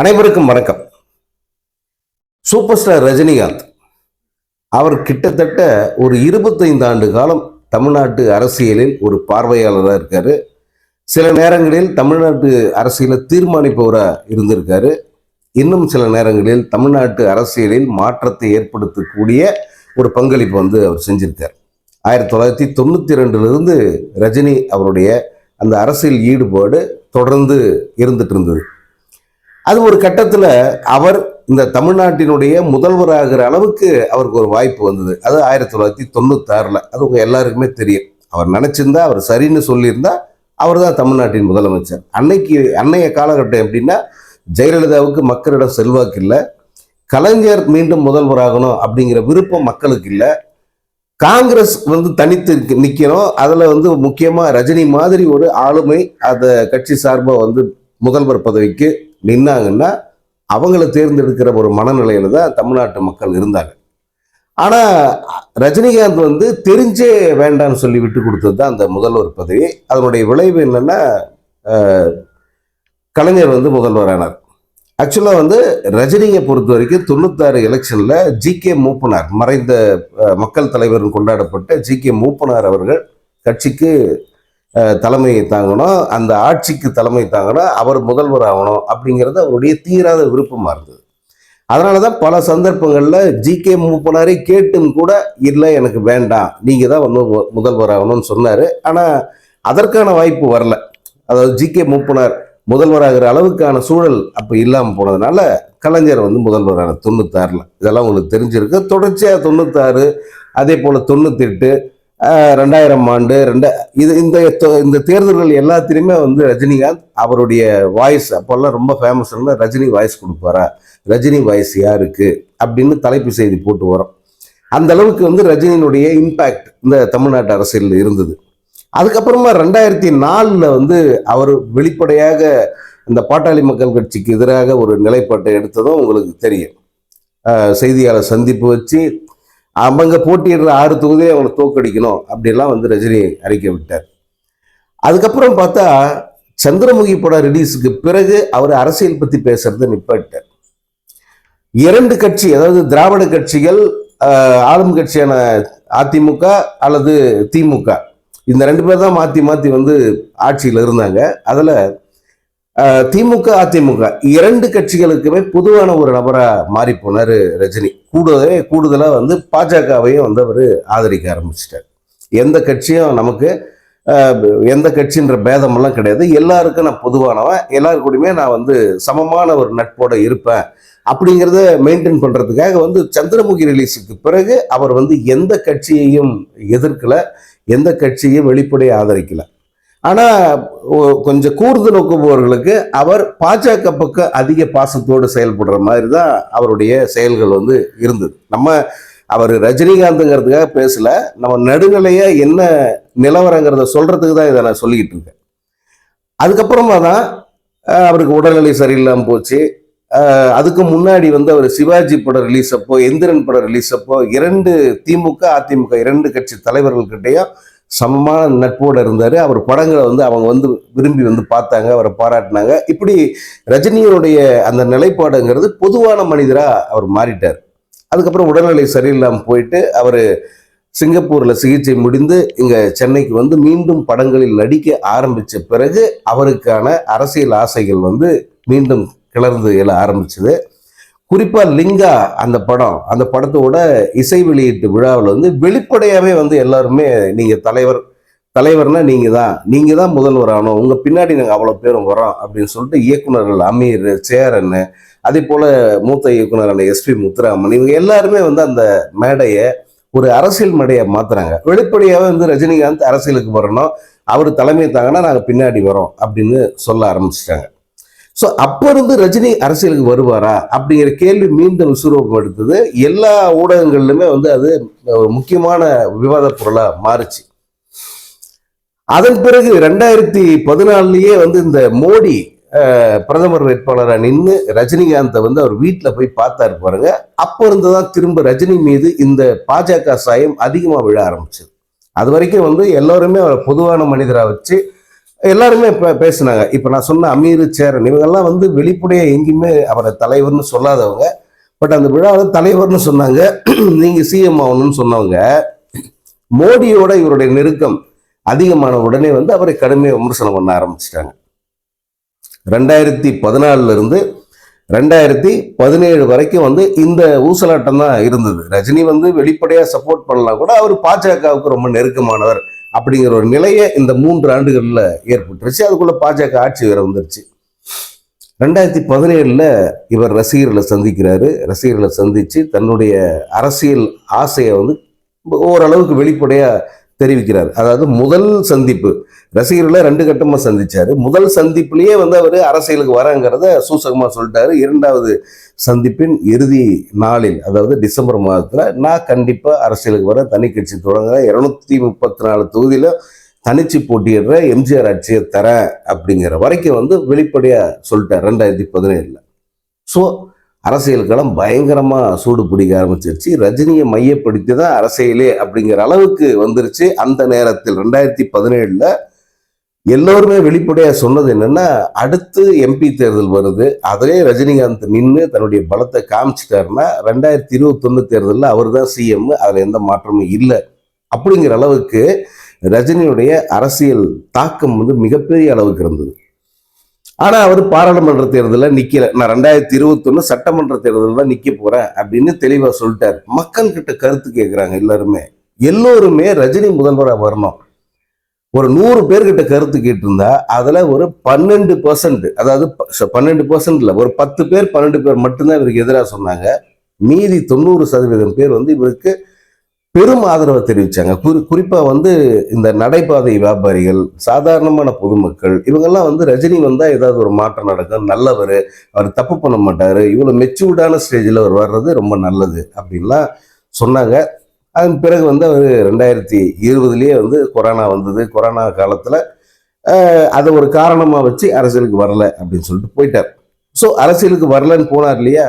அனைவருக்கும் வணக்கம். Super star Rajinikanth. அவர் கிட்டத்தட்ட ஒரு இருபத்தைந்து ஆண்டு காலம் தமிழ்நாட்டு அரசியலில் ஒரு பார்வையாளராக இருக்கார். சில நேரங்களில் தமிழ்நாட்டு அரசியலை தீர்மானிப்பவராக இருந்திருக்காரு. இன்னும் சில நேரங்களில் தமிழ்நாட்டு அரசியலில் மாற்றத்தை ஏற்படுத்தக்கூடிய ஒரு பங்களிப்பு வந்து அவர் செஞ்சிருக்கார். ஆயிரத்தி தொள்ளாயிரத்தி தொண்ணூற்றி ரெண்டுலேருந்து ரஜினி அவருடைய அந்த அரசியல் ஈடுபாடு தொடர்ந்து இருந்துட்டு இருந்தது. அது ஒரு கட்டத்தில் அவர் இந்த தமிழ்நாட்டினுடைய முதல்வராகிற அளவுக்கு அவருக்கு ஒரு வாய்ப்பு வந்தது. அது ஆயிரத்தி தொள்ளாயிரத்தி தொண்ணூத்தாறில். அது உங்கள் எல்லாருக்குமே தெரியும். அவர் நினச்சிருந்தா அவர் சரின்னு சொல்லியிருந்தா அவர் தான் தமிழ்நாட்டின் முதலமைச்சர். அன்னைக்கு அன்னைய காலகட்டம் எப்படின்னா ஜெயலலிதாவுக்கு மக்களிடம் செல்வாக்கு இல்லை. கலைஞர் மீண்டும் முதல்வராகணும் அப்படிங்கிற விருப்பம் மக்களுக்கு இல்லை. காங்கிரஸ் வந்து தனித்து நிற்கணும் அதில் வந்து முக்கியமாக ரஜினி மாதிரி ஒரு ஆளுமை அந்த கட்சி சார்பாக வந்து முதல்வர் பதவிக்கு நின்னாங்கன்னா அவங்கள தேர்ந்தெடுக்கிற ஒரு மனநிலையில தான் தமிழ்நாட்டு மக்கள் இருந்தாங்க. ஆனால் ரஜினிகாந்த் வந்து தெரிஞ்சே வேண்டாம்னு சொல்லி விட்டு கொடுத்தது தான் அந்த முதல்வர் பதவி. அதனுடைய விளைவு என்னென்னா கலைஞர் வந்து முதல்வரானார் ஆக்சுவலாக வந்து ரஜினியை பொறுத்த வரைக்கும் தொண்ணூத்தாறு எலெக்ஷனில் ஜி கே மூப்பனார் மறைந்த மக்கள் தலைவர் கொண்டாடப்பட்ட ஜி கே மூப்பனார் அவர்கள் கட்சிக்கு தலைமையை தாங்கணும். அந்த ஆட்சிக்கு தலைமை தாங்கணும். அவர் முதல்வர் ஆகணும் அப்படிங்கிறது அவருடைய தீராத விருப்பமாக இருந்தது. அதனால தான் பல சந்தர்ப்பங்களில் ஜி கே மூப்பனாரை கேட்டும் கூட இல்லை எனக்கு வேண்டாம். நீங்கள் தான் வந்து முதல்வர் ஆகணும்னு சொன்னார். ஆனால் அதற்கான வாய்ப்பு வரல. அதாவது ஜி கே மூப்பனார் முதல்வராகிற அளவுக்கான சூழல் அப்போ இல்லாமல் போனதுனால கலைஞர் வந்து முதல்வரான தொண்ணூத்தாறில். இதெல்லாம் உங்களுக்கு தெரிஞ்சிருக்கு. தொடர்ச்சியாக தொண்ணூத்தாறு அதே போல் தொண்ணூத்தெட்டு ரெண்டாயிரம் ஆண்டு ரெண்டு இது இந்த இந்த தேர்தல்கள் எல்லாத்திலையுமே வந்து ரஜினிகாந்த் அவருடைய வாய்ஸ் அப்போல்லாம் ரொம்ப ஃபேமஸ் ரஜினி வாய்ஸ் கொடுப்பாரா? ரஜினி வாய்ஸ் யாருக்கு? அப்படின்னு தலைப்பு செய்தி போட்டு வரோம். அந்த அளவுக்கு வந்து ரஜினியினுடைய இம்பேக்ட் இந்த தமிழ்நாட்டு அரசியலில் இருந்தது. அதுக்கப்புறமா ரெண்டாயிரத்தி நாலில் வந்து அவர் வெளிப்படையாக இந்த பாட்டாளி மக்கள் கட்சிக்கு எதிராக ஒரு நிலைப்பாட்டை எடுத்ததும் உங்களுக்கு தெரியும். செய்தியாளர் சந்திப்பு வச்சு அவங்க போட்டியிடுற ஆறு தொகுதியை அவங்களை தோக்கடிக்கணும் அப்படிலாம் வந்து ரஜினி அறிக்கை விட்டார். அதுக்கப்புறம் பார்த்தா சந்திரமுகி படம் ரிலீஸுக்கு பிறகு அவர் அரசியல் பற்றி பேசுறது நிப்பாட்டார் இரண்டு கட்சி அதாவது திராவிட கட்சிகள் ஆளும் கட்சியான அதிமுக அல்லது திமுக. இந்த ரெண்டு பேர் தான் மாற்றி மாற்றி வந்து ஆட்சியில் இருந்தாங்க. அதில் திமுக அதிமுக இரண்டு கட்சிகளுக்குமே பொதுவான ஒரு நபராக மாறி போனார் ரஜினி. கூடுதலே கூடுதலாக வந்து பாஜகவையும் வந்து அவர் ஆதரிக்க ஆரம்பிச்சிட்டார். எந்த கட்சியும் நமக்கு எந்த கட்சின்ற பேதமெல்லாம் கிடையாது. எல்லாருக்கும் நான் பொதுவானவன். எல்லாரு கூடயுமே நான் வந்து சமமான ஒரு நட்போட இருப்பேன். அப்படிங்கிறத மெயின்டைன் பண்ணுறதுக்காக வந்து சந்திரமுகி ரிலீஸுக்கு பிறகு அவர் வந்து எந்த கட்சியையும் எதிர்க்கலை எந்த கட்சியையும் வெளிப்படையை ஆதரிக்கலை. ஆனால் கொஞ்சம் கூர்ந்து நோக்குபவர்களுக்கு அவர் பாஜக பக்கம் அதிக பாசத்தோடு செயல்படுற மாதிரி தான் அவருடைய செயல்கள் வந்து இருந்தது. நம்ம அவர் ரஜினிகாந்துங்கிறதுக்காக பேசல. நம்ம நடுநிலையாக என்ன நிலவரங்கிறத சொல்றதுக்கு தான் இதை நான் சொல்லிக்கிட்டு இருக்கேன். அதுக்கப்புறமா தான் அவருக்கு உடல்நிலை சரியில்லாமல் போச்சு. அதுக்கு முன்னாடி வந்து அவர் சிவாஜி படம் ரிலீஸ் அப்போ எந்திரன் படம் ரிலீஸ் அப்போ இரண்டு திமுக அதிமுக இரண்டு கட்சி தலைவர்கள்கிட்டையும் சமமான நட்போடு இருந்தார். அவர் படங்களை வந்து அவங்க வந்து விரும்பி வந்து பார்த்தாங்க அவரை பாராட்டினாங்க. இப்படி ரஜினியோடைய அந்த நிலைப்பாடுங்கிறது பொதுவான மனிதராக அவர் மாறிட்டார். அதுக்கப்புறம் உடல்நிலை சரியில்லாமல் போயிட்டு அவர் சிங்கப்பூரில் சிகிச்சை முடிந்து இங்கே சென்னைக்கு வந்து மீண்டும் படங்களில் நடிக்க ஆரம்பித்த பிறகு அவருக்கான அரசியல் ஆசைகள் வந்து மீண்டும் கிளர்ந்து எழ ஆரம்பிச்சது. குறிப்பாக லிங்கா அந்த படம் அந்த படத்தோட இசை வெளியீட்டு விழாவில் வந்து வெளிப்படையாகவே வந்து எல்லாருமே நீங்கள் தலைவர் தலைவர்னா நீங்கள் தான். நீங்கள் தான் முதல்வர் ஆகணும். உங்கள் பின்னாடி நாங்கள் அவ்வளோ பேரும் வரோம் அப்படின்னு சொல்லிட்டு இயக்குனர்கள் அமீர் சேரன் அதே போல் மூத்த இயக்குனரான எஸ்பி முத்துராமன் இவங்க எல்லாருமே வந்து அந்த மேடையை ஒரு அரசியல் மேடையை மாற்றுறாங்க வெளிப்படையாகவே வந்து ரஜினிகாந்த் அரசியலுக்கு வரணும். அவர் தலைமை தாங்கன்னா நாங்கள் பின்னாடி வரோம் அப்படின்னு சொல்ல ஆரம்பிச்சிட்டாங்க. ஸோ அப்போ இருந்து ரஜினி அரசியலுக்கு வருவாரா? அப்படிங்கிற கேள்வி மீண்டும் விசுரூபம் எடுத்தது எல்லா ஊடகங்கள்லையுமே வந்து அது ஒரு முக்கியமான விவாத பொருளாக மாறுச்சு. அதன் பிறகு ரெண்டாயிரத்தி பதினாலுலயே வந்து இந்த மோடி பிரதமர் வேட்பாளராக நின்று ரஜினிகாந்தை வந்து அவர் வீட்டில் போய் பார்த்தாரு பாருங்க. அப்போ இருந்து தான் திரும்ப ரஜினி மீது இந்த பாஜக சாயம் அதிகமாக விழ ஆரம்பிச்சது. அது வரைக்கும் வந்து எல்லோருமே அவரை பொதுவான மனிதராக வச்சு எல்லாருமே இப்போ பேசினாங்க. இப்போ நான் சொன்ன அமீர் சேரன் இவங்கெல்லாம் வந்து வெளிப்படையாக எங்கேயுமே அவரை தலைவர்னு சொல்லாதவங்க. பட் அந்த விழாவில் தலைவர்னு சொன்னாங்க. நீங்கள் சிஎம் ஆகணும்னு சொன்னவங்க. மோடியோட இவருடைய நெருக்கம் அதிகமான உடனே வந்து அவரை கடுமையாக விமர்சனம் பண்ண ஆரம்பிச்சிட்டாங்க. ரெண்டாயிரத்தி பதினாலுல இருந்து ரெண்டாயிரத்தி பதினேழு வரைக்கும் வந்து இந்த ஊசலாட்டம் தான் இருந்தது. ரஜினி வந்து வெளிப்படையாக சப்போர்ட் பண்ணலாம் கூட அவர் பாஜகவுக்கு ரொம்ப நெருக்கமானவர். அப்படிங்கிற ஒரு நிலையை இந்த மூன்று ஆண்டுகளில் ஏற்பட்டுருச்சு. அதுக்குள்ளே பாஜக ஆட்சி வேற வந்துருச்சு. ரெண்டாயிரத்தி பதினேழுல இவர் ரசிகர்களை சந்திக்கிறாரு. ரசிகர்களை சந்தித்து தன்னுடைய அரசியல் ஆசையை வந்து ஓரளவுக்கு வெளிப்படையாக தெரிவிக்கிறார். அதாவது முதல் சந்திப்பு. ரசிகர்களை ரெண்டு கட்டமாக சந்தித்தார் முதல் சந்திப்புலேயே வந்து அவர் அரசியலுக்கு வரங்கிறத சூசகமாக சொல்லிட்டாரு. இரண்டாவது சந்திப்பின் இறுதி நாளில் அதாவது டிசம்பர் மாதத்தில் நான் கண்டிப்பாக அரசியலுக்கு வர தனி கட்சி தொடங்குறேன். இருநூத்தி முப்பத்தி நாலு தொகுதியில தனிச்சு போட்டியிடுற எம்ஜிஆர் ஆட்சியை தரேன் அப்படிங்கிற வரைக்கும் வந்து வெளிப்படையாக சொல்லிட்டார் ரெண்டாயிரத்தி பதினேழில். ஸோ அரசியல் களம் பயங்கரமாக சூடு பிடிக்க ஆரம்பிச்சிருச்சு. ரஜினியை மையப்படுத்தி தான் அரசியலே அப்படிங்கிற அளவுக்கு வந்துருச்சு. அந்த நேரத்தில் ரெண்டாயிரத்தி பதினேழில் எல்லோருமே வெளிப்படையாக சொன்னது என்னென்னா அடுத்து எம்பி தேர்தல் வருது. அதிலே ரஜினிகாந்த் நின்று தன்னுடைய பலத்தை காமிச்சிட்டாருன்னா ரெண்டாயிரத்தி இருபத்தொன்னு தேர்தலில் அவர் தான் சிஎம் அதில் எந்த மாற்றமும் இல்லை. அப்படிங்கிற அளவுக்கு ரஜினியுடைய அரசியல் தாக்கம் வந்து மிகப்பெரிய அளவுக்கு இருந்தது. ஆனால் அவர் பாராளுமன்ற தேர்தலில் நிற்கல நான் ரெண்டாயிரத்தி இருபத்தொன்னு சட்டமன்ற தேர்தலில் தான் நிற்க போகிறேன் அப்படின்னு தெளிவாக சொல்லிட்டார். மக்கள்கிட்ட கருத்து கேட்குறாங்க எல்லாருமே. எல்லோருமே ரஜினி முதல்வராக வரணும். ஒரு நூறு பேர்கிட்ட கருத்து கேட்டிருந்தா அதில் ஒரு பன்னெண்டு பர்சன்ட் அதாவது பன்னெண்டு பர்சன்ட் ஒரு பத்து பேர் பன்னெண்டு பேர் மட்டும்தான் இவருக்கு எதிராக சொன்னாங்க. மீதி தொண்ணூறு சதவீதம் பேர் வந்து இவருக்கு பெரும் ஆதரவை தெரிவிச்சாங்க. குறி குறிப்பா வந்து இந்த நடைபாதை வியாபாரிகள் சாதாரணமான பொதுமக்கள் இவங்கெல்லாம் வந்து ரஜினி வந்தா ஏதாவது ஒரு மாற்றம் நடக்கும். நல்லவர் அவர் தப்பு பண்ண மாட்டாரு. இவ்வளவு மெச்சூர்டான ஸ்டேஜில் அவர் வர்றது ரொம்ப நல்லது அப்படின்லாம் சொன்னாங்க. அதன் பிறகு வந்து அவர் ரெண்டாயிரத்தி இருபதுலேயே வந்து கொரோனா வந்தது. கொரோனா காலத்தில் அதை ஒரு காரணமாக வச்சு அரசியலுக்கு வரல அப்படின்னு சொல்லிட்டு போயிட்டார். ஸோ அரசியலுக்கு வரலன்னு போனார் இல்லையா?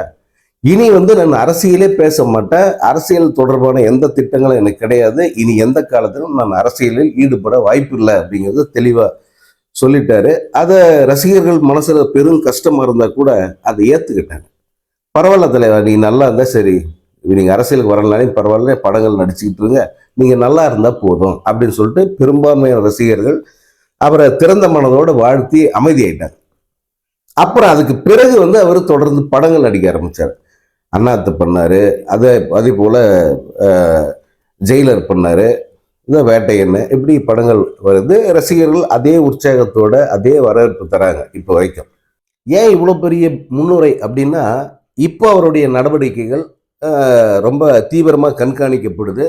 இனி வந்து நான் அரசியலே பேச மாட்டேன். அரசியல் தொடர்பான எந்த திட்டங்களும் எனக்கு கிடையாது. இனி எந்த காலத்திலும் நான் அரசியலில் ஈடுபட வாய்ப்பில்லை அப்படிங்கிறது தெளிவாக சொல்லிட்டாரு. அதை ரசிகர்கள் மனசில் பெரும் கஷ்டமாக இருந்தால் கூட அதை ஏற்றுக்கிட்டாங்க பரவாயில்ல தலைவா நீ நல்லா இருந்தால் சரி. நீங்கள் அரசியலுக்கு வரலனாலும் பரவாயில்ல படங்கள் நடிச்சுக்கிட்டு இருங்க. நீங்கள் நல்லா இருந்தால் போதும் அப்படின்னு சொல்லிட்டு பெரும்பான்மையான ரசிகர்கள் அவரை திறந்த மனதோட வாழ்த்தி அமைதியாயிட்டாங்க. அப்புறம் அதுக்கு பிறகு வந்து அவர் தொடர்ந்து படங்கள் நடிக்க ஆரம்பித்தார் அண்ணாத்து பண்ணார். அதே அதே போல் ஜெயிலர் பண்ணார். இந்த வேட்டையன்னு இப்படி படங்கள் வருது. ரசிகர்கள் அதே உற்சாகத்தோட அதே வரவேற்பு தராங்க இப்போ வரைக்கும். ஏன் இவ்வளோ பெரிய முன்னுரை அப்படின்னா இப்போ அவருடைய நடவடிக்கைகள் ரொம்ப தீவிரமாக கண்காணிக்கப்படுது.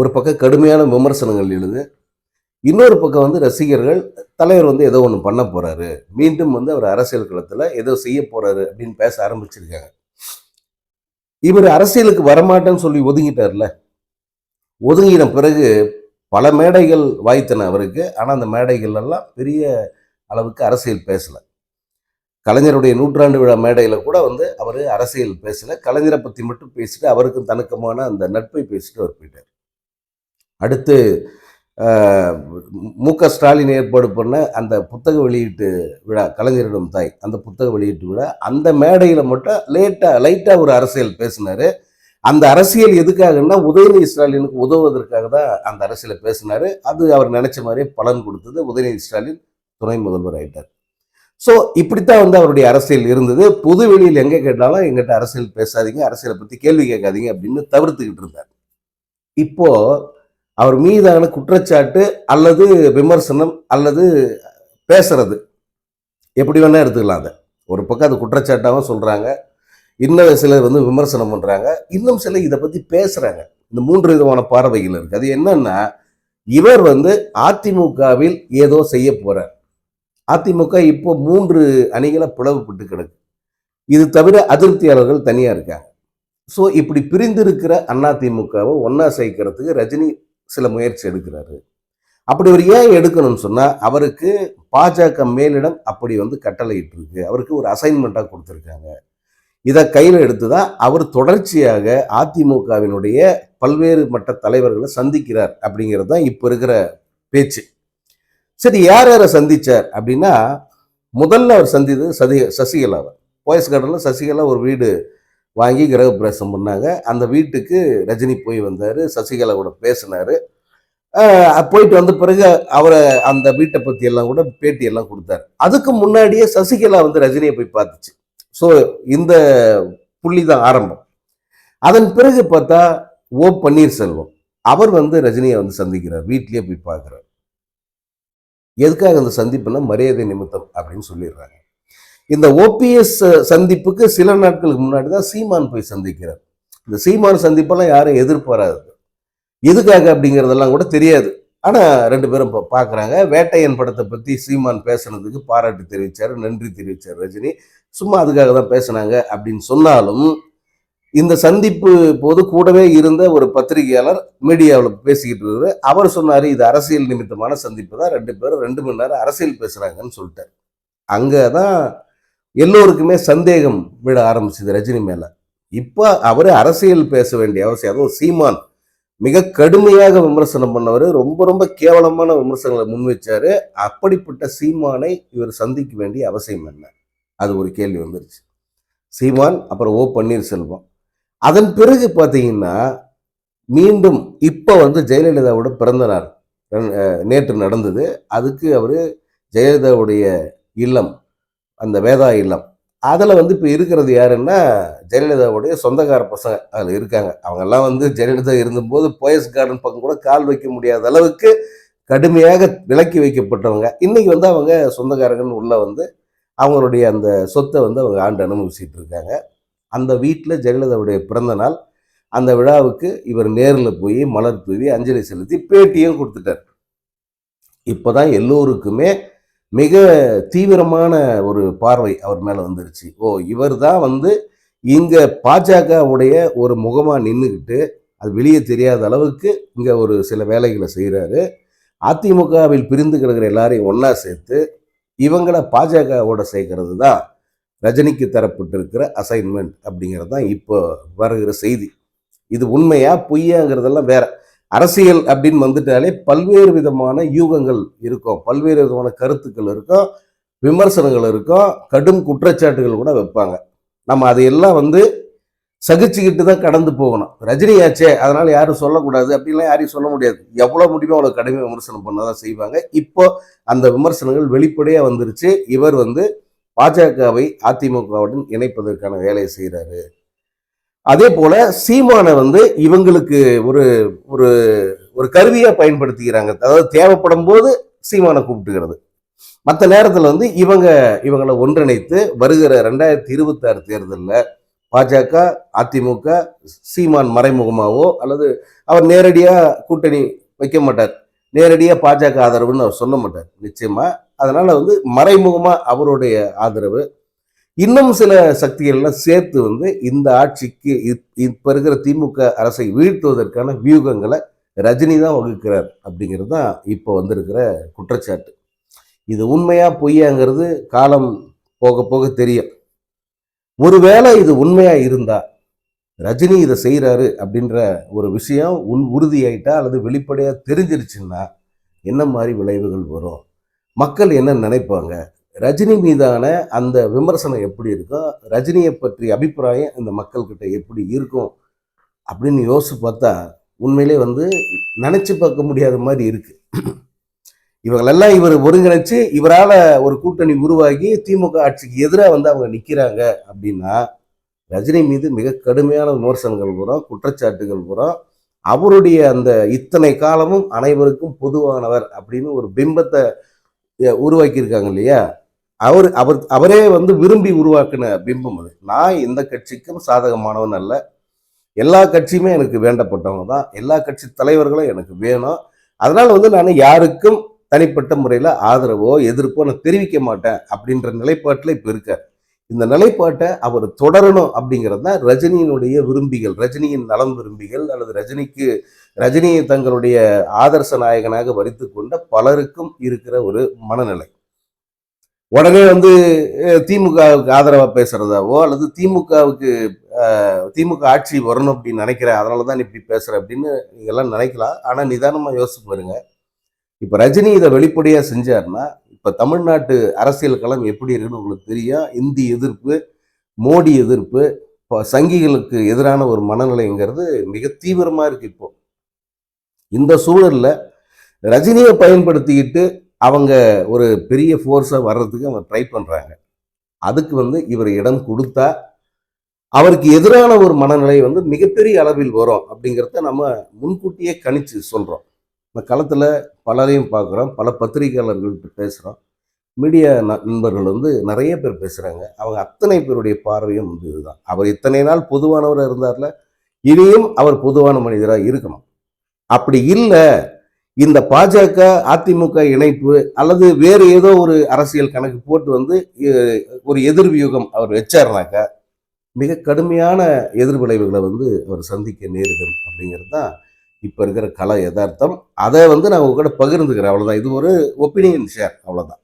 ஒரு பக்கம் கடுமையான விமர்சனங்கள் எழுது. இன்னொரு பக்கம் வந்து ரசிகர்கள் தலைவர் வந்து ஏதோ ஒன்று பண்ண போகிறாரு மீண்டும் வந்து அவர் அரசியல் களத்தில் ஏதோ செய்ய போகிறாரு அப்படின்னு பேச ஆரம்பிச்சிருக்காங்க. இவர் அரசியலுக்கு வரமாட்டேன்னு சொல்லி ஒதுங்கிட்டார்ல. ஒதுங்கின பிறகு பல மேடைகள் வாய்த்தன அவருக்கு. ஆனால் அந்த மேடைகள் எல்லாம் பெரிய அளவுக்கு அரசியல் பேசலை. கலைஞருடைய நூற்றாண்டு விழா மேடையில் கூட வந்து அவர் அரசியல் பேசல. கலைஞரை பற்றி மட்டும் பேசிட்டு அவருக்கும் தனக்கமான அந்த நட்பை பேசிட்டு அவர் போயிட்டார். அடுத்து மு க ஸ்டாலின் ஏற்பாடு பண்ண அந்த புத்தக வெளியீட்டு விழா கலைஞரிடம் தாய் அந்த புத்தக வெளியீட்டு விழா அந்த மேடையில் மட்டும் லேட்டாக லைட்டாக ஒரு அரசியல் பேசினாரு. அந்த அரசியல் எதுக்காகன்னா உதயநிதி ஸ்டாலினுக்கு உதவுவதற்காக தான் அந்த அரசியலை பேசினாரு. அது அவர் நினச்ச மாதிரியே பலன் கொடுத்தது. உதயநிதி ஸ்டாலின் துணை முதல்வர் ஆயிட்டார். ஸோ இப்படித்தான் வந்து அவருடைய அரசியல் இருந்தது. பொது வெளியில் எங்கே கேட்டாலும் எங்கிட்ட அரசியல் பேசாதீங்க அரசியலை பற்றி கேள்வி கேட்காதீங்க அப்படின்னு தவிர்த்துக்கிட்டு இருந்தார். இப்போது அவர் மீதான குற்றச்சாட்டு அல்லது விமர்சனம் அல்லது பேசுறது. எப்படி வேணால் எடுத்துக்கலாம் அதை. ஒரு பக்கம் அது குற்றச்சாட்டாகவும் சொல்கிறாங்க இன்னும் சிலர் வந்து விமர்சனம் பண்ணுறாங்க இன்னும் சிலர் இதை பற்றி பேசுகிறாங்க இந்த மூன்று விதமான பார்வைகள் இருக்குது அது என்னன்னா இவர் வந்து அதிமுகவில் ஏதோ செய்ய போகிறார் அதிமுக இப்போ மூன்று அணிகளை பிளவுபட்டு கிடக்கு. இது தவிர அதிருப்தியாளர்கள் தனியாக இருக்காங்க. ஸோ இப்படி பிரிந்திருக்கிற அதிமுகவை ஒன்றா சேர்க்கறதுக்கு ரஜினி சில முயற்சி எடுக்கிறாரு. அப்படி அவர் ஏன் எடுக்கணும்னு சொன்னால் அவருக்கு பாஜக மேலிடம் அப்படி வந்து கட்டளையிட்டு இருக்கு அவருக்கு ஒரு அசைன்மெண்ட்டாக கொடுத்துருக்காங்க. இதை கையில் எடுத்து தான் அவர் தொடர்ச்சியாக அதிமுகவினுடைய பல்வேறு மட்ட தலைவர்களை சந்திக்கிறார் அப்படிங்கிறது தான் இப்போ இருக்கிற பேச்சு. சரி யார் யாரை சந்தித்தார் அப்படின்னா முதல்ல அவர் சந்தித்தது சதி சசிகலாவை போயஸ் கார்டனில் சசிகலா ஒரு வீடு வாங்கி கிரகப்பிரவேசம் பண்ணாங்க. அந்த வீட்டுக்கு ரஜினி போய் வந்தார். சசிகலா கூட பேசினார். போயிட்டு வந்த பிறகு அவரை அந்த வீட்டை பற்றி எல்லாம் கூட பேட்டி எல்லாம் கொடுத்தாரு. அதுக்கு முன்னாடியே சசிகலா வந்து ரஜினியை போய் பார்த்துச்சு. ஸோ இந்த புள்ளி தான் ஆரம்பம். அதன் பிறகு பார்த்தா ஓ பன்னீர்செல்வம். அவர் வந்து ரஜினியை வந்து சந்திக்கிறார். வீட்லேயே போய் பார்க்குறார். எதுக்காக அந்த சந்திப்புனா மரியாதை நிமித்தம் அப்படின்னு சொல்லிடுறாங்க. இந்த ஓபிஎஸ் சந்திப்புக்கு சில நாட்களுக்கு முன்னாடி தான் சீமான் போய் சந்திக்கிறார். இந்த சீமான் சந்திப்பெல்லாம் யாரும் எதிர்பாராது எதுக்காக அப்படிங்கிறதெல்லாம் கூட தெரியாது. ஆனால் ரெண்டு பேரும் இப்போ பார்க்குறாங்க வேட்டையன் படத்தை பற்றி சீமான் பேசுனதுக்கு பாராட்டு தெரிவித்தார் நன்றி தெரிவித்தார் ரஜினி. சும்மா அதுக்காக தான் பேசுனாங்க அப்படின்னு சொன்னாலும் இந்த சந்திப்பு போது கூடவே இருந்த ஒரு பத்திரிகையாளர் மீடியாவில் பேசிக்கிட்டு இருக்காரு. அவர் சொன்னார் இது அரசியல் நிமித்தமான சந்திப்பு தான். ரெண்டு பேரும் ரெண்டு மணி நேரம் அரசியல் பேசுகிறாங்கன்னு சொல்லிட்டார். அங்கே தான் எல்லோருக்குமே சந்தேகம் விட ஆரம்பிச்சது ரஜினி மேலே. இப்போ அவர் அரசியல் பேச வேண்டிய அவசியம். அதுவும் சீமான் மிக கடுமையாக விமர்சனம் பண்ணவர் ரொம்ப ரொம்ப கேவலமான விமர்சனங்களை முன்வைச்சாரு. அப்படிப்பட்ட சீமானை இவர் சந்திக்க வேண்டிய அவசியம் என்ன? அது ஒரு கேள்வி வந்துருச்சு. சீமான் அப்புறம் ஓ பன்னீர்செல்வம். அதன் பிறகு பார்த்தீங்கன்னா மீண்டும் இப்போ வந்து ஜெயலலிதாவோட பிறந்த நாள் நேற்று நடந்தது. அதுக்கு அவர் ஜெயலலிதாவுடைய இல்லம் அந்த வேதா இல்லம். அதில் வந்து இப்போ இருக்கிறது யாருன்னா ஜெயலலிதாவுடைய சொந்தக்கார பசங்க. அதில் இருக்காங்க. அவங்கெல்லாம் வந்து ஜெயலலிதா இருந்தபோது போயஸ் கார்டன் பக்கம் கூட கால் வைக்க முடியாத அளவுக்கு கடுமையாக விலக்கி வைக்கப்பட்டவங்க. இன்னைக்கு வந்து அவங்க சொந்தக்காரங்கன்னு உள்ளே வந்து அவங்களுடைய அந்த சொத்தை வந்து அவங்க ஆண்டு அனுபவிச்சுட்டு இருக்காங்க. அந்த வீட்டில் ஜெயலலிதாவுடைய பிறந்த நாள். அந்த விழாவுக்கு இவர் நேரில் போய் மலர் தூவி அஞ்சலி செலுத்தி பேட்டியும் கொடுத்துட்டார். இப்போதான் எல்லோருக்குமே மிக தீவிரமான ஒரு பார்வை அவர் மேலே வந்துருச்சு. ஓ இவர் தான் வந்து இங்கே பாஜகவுடைய ஒரு முகமாக நின்றுக்கிட்டு அது வெளியே தெரியாத அளவுக்கு இங்கே ஒரு சில வேலைகளை செய்கிறாரு அதிமுகவில் பிரிந்து கிடக்கிற எல்லாரையும் ஒன்றா சேர்த்து இவங்களை பாஜகவோட சேர்க்கறது தான் ரஜினிக்கு தரப்பட்டிருக்கிற அசைன்மெண்ட் அப்படிங்கிறது தான் இப்போ வருகிற செய்தி. இது உண்மையா பொய்யாங்கிறதெல்லாம் வேற. அரசியல் அப்படின்னு வந்துட்டாலே பல்வேறு விதமான யூகங்கள் இருக்கும். பல்வேறு விதமான கருத்துக்கள் இருக்கும். விமர்சனங்கள் இருக்கும். கடும் குற்றச்சாட்டுகள் கூட வைப்பாங்க. நம்ம அதையெல்லாம் வந்து சகிச்சுக்கிட்டு தான் கடந்து போகணும். ரஜினி ஆச்சே யாரும் சொல்லக்கூடாது. அப்படின்லாம் யாரையும் சொல்ல முடியாது. எவ்வளோ முடியுமோ அவ்வளோ கடுமையாக விமர்சனம் பண்ணதான் செய்வாங்க. இப்போ அந்த விமர்சனங்கள் வெளிப்படையாக வந்துருச்சு. இவர் வந்து பாஜகவை அதிமுகவுடன் இணைப்பதற்கான வேலையை செய்கிறாரு அதே போல சீமானை வந்து இவங்களுக்கு ஒரு ஒரு ஒரு கருவியா பயன்படுத்திக்கிறாங்க. அதாவது தேவைப்படும் போது சீமானை கூப்பிட்டுக்கிறது. மற்ற நேரத்தில் வந்து இவங்க இவங்களை ஒன்றிணைத்து வருகிற ரெண்டாயிரத்தி இருபத்தாறு தேர்தலில் பாஜக அதிமுக சீமான் மறைமுகமாகவோ அல்லது அவர் நேரடியாக கூட்டணி வைக்க மாட்டார். நேரடியாக பாஜக ஆதரவுன்னு அவர் சொல்ல மாட்டார். நிச்சயமாக அதனால் வந்து மறைமுகமாக அவருடைய ஆதரவு இன்னும் சில சக்திகள்லாம் சேர்த்து வந்து இந்த ஆட்சிக்கு இப்- இருக்கிற திமுக அரசை வீழ்த்துவதற்கான வியூகங்களை ரஜினி தான் வகுக்கிறார் அப்படிங்கிறது தான் இப்போ வந்திருக்கிற குற்றச்சாட்டு. இது உண்மையா பொய்யாங்கிறது காலம் போக போக தெரியும். ஒருவேளை இது உண்மையா இருந்தா ரஜினி இதை செய்கிறாரு அப்படின்ற ஒரு விஷயம் உன் உறுதியாயிட்டா அல்லது வெளிப்படையாக தெரிஞ்சிருச்சுன்னா என்ன மாதிரி விளைவுகள் வரும்? மக்கள் என்ன நினைப்பாங்க? ரஜினி மீதான அந்த விமர்சனம் எப்படி இருக்கும் ரஜினியை பற்றி அபிப்பிராயம் இந்த மக்கள்கிட்ட எப்படி இருக்கும் அப்படின்னு யோசிச்சு பார்த்தா உண்மையிலே வந்து நினச்சி பார்க்க முடியாத மாதிரி இருக்கு. இவங்களெல்லாம் இவர் ஒருங்கிணைச்சு இவரால் ஒரு கூட்டணி உருவாகி திமுக ஆட்சிக்கு எதிராக வந்து அவங்க நிற்கிறாங்க அப்படின்னா ரஜினி மீது மிக கடுமையான விமர்சனங்கள் வரும் குற்றச்சாட்டுகள் வரும். அவருடைய அந்த இத்தனை காலமும் அனைவருக்கும் பொதுவானவர் அப்படின்னு ஒரு பிம்பத்தை உருவாக்கியிருக்காங்க இல்லையா? அவர் அவர் அவரே வந்து விரும்பி உருவாக்கின பிம்பம் அது. நான் எந்த கட்சிக்கும் சாதகமானவன் அல்ல. எல்லா கட்சியுமே எனக்கு வேண்டப்பட்டவங்க தான். எல்லா கட்சி தலைவர்களும் எனக்கு வேணும். அதனால் வந்து நான் யாருக்கும் தனிப்பட்ட முறையில் ஆதரவோ எதிர்ப்போ நான் தெரிவிக்க மாட்டேன் அப்படின்ற நிலைப்பாட்டில் இப்போ இருக்கார். இந்த நிலைப்பாட்டை அவர் தொடரணும் அப்படிங்கிறது தான் ரஜினியினுடைய விரும்பிகள் ரஜினியின் நலம் விரும்பிகள் அல்லது ரஜினிக்கு ரஜினியை தங்களுடைய ஆதர்ச நாயகனாக வரித்து கொண்ட பலருக்கும் இருக்கிற ஒரு மனநிலை. உடனே வந்து திமுகவுக்கு ஆதரவாக பேசுறதாவோ அல்லது திமுகவுக்கு திமுக ஆட்சி வரணும் அப்படின்னு நினைக்கிறேன் அதனால தான் நீ இப்படி பேசுகிற அப்படின்னு நீங்க எல்லாம் நினைக்கலாம். ஆனால் நிதானமாக யோசிச்சு பாருங்க. இப்போ ரஜினி இதை வெளிப்படையாக செஞ்சாருன்னா இப்போ தமிழ்நாட்டு அரசியல் களம் எப்படி இருக்குன்னு உங்களுக்கு தெரியும். இந்தி எதிர்ப்பு மோடி எதிர்ப்பு இப்போ சங்கிகளுக்கு எதிரான ஒரு மனநிலைங்கிறது மிக தீவிரமாக இருக்கு இப்போ. இந்த சூழலில் ரஜினியை பயன்படுத்திக்கிட்டு அவங்க ஒரு பெரிய ஃபோர்ஸாக வர்றதுக்கு அவங்க ட்ரை பண்ணுறாங்க அதுக்கு வந்து இவர் இடம் கொடுத்தா அவருக்கு எதிரான ஒரு மனநிலை வந்து மிகப்பெரிய அளவில் வரும் அப்படிங்கிறத நம்ம முன்கூட்டியே கணிச்சு சொல்கிறோம் இந்த களத்தில் பலரையும் பார்க்குறோம் பல பத்திரிகையாளர்கள்ட்ட பேசுகிறோம் மீடியா நண்பர்கள் வந்து நிறைய பேர் பேசுகிறாங்க அவங்க அத்தனை பேருடைய பார்வையும் வந்து இதுதான். அவர் இத்தனை நாள் பொதுவானவராக இருந்தார்ல இனியும் அவர் பொதுவான மனிதராக இருக்கணும். அப்படி இல்லை இந்த பாஜக அதிமுக இணைப்பு அல்லது வேறு ஏதோ ஒரு அரசியல் கணக்கு போட்டு வந்து ஒரு எதிர் வியூகம் அவர் வச்சாருனாக்கா மிக கடுமையான எதிர்விளைவுகளை வந்து அவர் சந்திக்க நேரிடும் அப்படிங்கிறது தான் இப்போ இருக்கிற கல யதார்த்தம். அதை வந்து நான் உங்ககிட்ட பகிர்ந்துக்கிறேன். அவ்வளோதான் இது ஒரு ஒப்பீனியன் ஷேர். அவ்வளோதான்